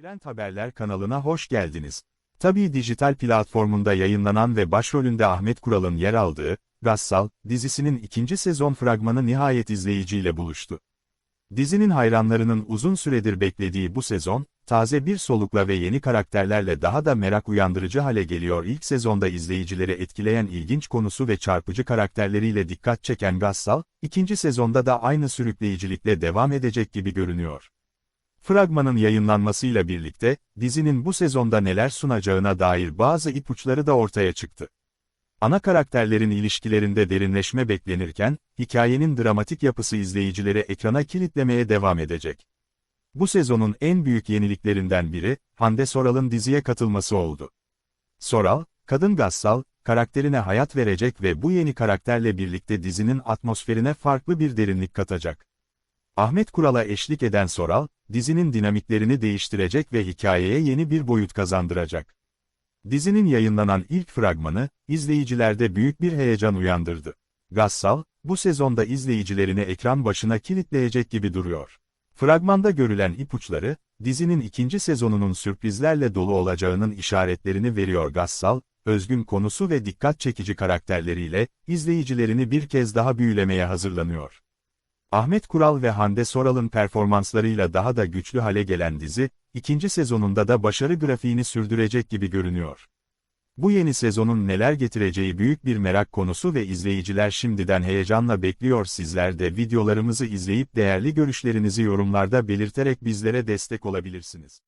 Trend Haberler kanalına hoş geldiniz. Tabii dijital platformunda yayınlanan ve başrolünde Ahmet Kural'ın yer aldığı, Gassal, dizisinin ikinci sezon fragmanı nihayet izleyiciyle buluştu. Dizinin hayranlarının uzun süredir beklediği bu sezon, taze bir solukla ve yeni karakterlerle daha da merak uyandırıcı hale geliyor. İlk sezonda izleyicileri etkileyen ilginç konusu ve çarpıcı karakterleriyle dikkat çeken Gassal, ikinci sezonda da aynı sürükleyicilikle devam edecek gibi görünüyor. Fragmanın yayınlanmasıyla birlikte, dizinin bu sezonda neler sunacağına dair bazı ipuçları da ortaya çıktı. Ana karakterlerin ilişkilerinde derinleşme beklenirken, hikayenin dramatik yapısı izleyicileri ekrana kilitlemeye devam edecek. Bu sezonun en büyük yeniliklerinden biri, Hande Soral'ın diziye katılması oldu. Soral, kadın gassal, karakterine hayat verecek ve bu yeni karakterle birlikte dizinin atmosferine farklı bir derinlik katacak. Ahmet Kural'a eşlik eden Soral, dizinin dinamiklerini değiştirecek ve hikayeye yeni bir boyut kazandıracak. Dizinin yayınlanan ilk fragmanı, izleyicilerde büyük bir heyecan uyandırdı. Gassal, bu sezonda izleyicilerini ekran başına kilitleyecek gibi duruyor. Fragmanda görülen ipuçları, dizinin ikinci sezonunun sürprizlerle dolu olacağının işaretlerini veriyor Gassal, özgün konusu ve dikkat çekici karakterleriyle, izleyicilerini bir kez daha büyülemeye hazırlanıyor. Ahmet Kural ve Hande Soral'ın performanslarıyla daha da güçlü hale gelen dizi, ikinci sezonunda da başarı grafiğini sürdürecek gibi görünüyor. Bu yeni sezonun neler getireceği büyük bir merak konusu ve izleyiciler şimdiden heyecanla bekliyor sizler de videolarımızı izleyip değerli görüşlerinizi yorumlarda belirterek bizlere destek olabilirsiniz.